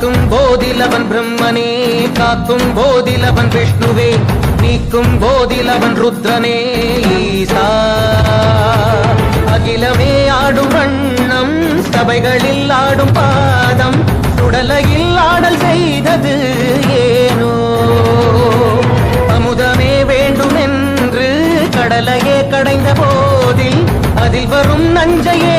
ஆக்கும் போதிலவன் பிரம்மனே காக்கும் போதிலவன் விஷ்ணுவே நீக்கும் போதிலவன் ருத்ரனே ஈசா. அகிலமே ஆடும் வண்ணம் சபைகளில் ஆடும் பாதம் சுடலையில் ஆடல் செய்தது ஏனோ. அமுதமே வேண்டும் என்று கடலையே கடைந்த போதில் அதில் வரும் நஞ்சையே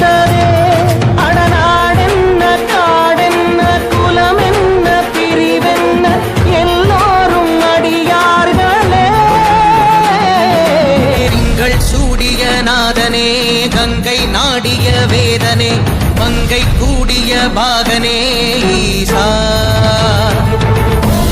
கூடிய வேதனே மங்கை கூடிய பாகனே ஈசா. ஓம்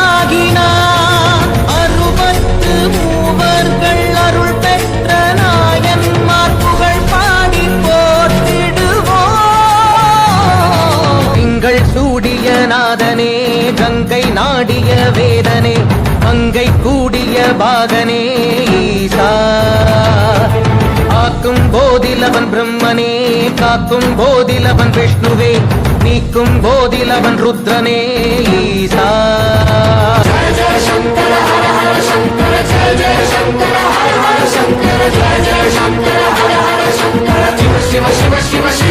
நாதனே கங்கை நாடிய வேதனே அங்கை கூடிய பாகனே ஈசா ஆக்கும் போதிலவன் பிரம்மனே காக்கும் போதிலவன் விஷ்ணுவே நீக்கும் போதிலவன் ருத்ரனே ஈசா சிவ சிவ சிவ சிவ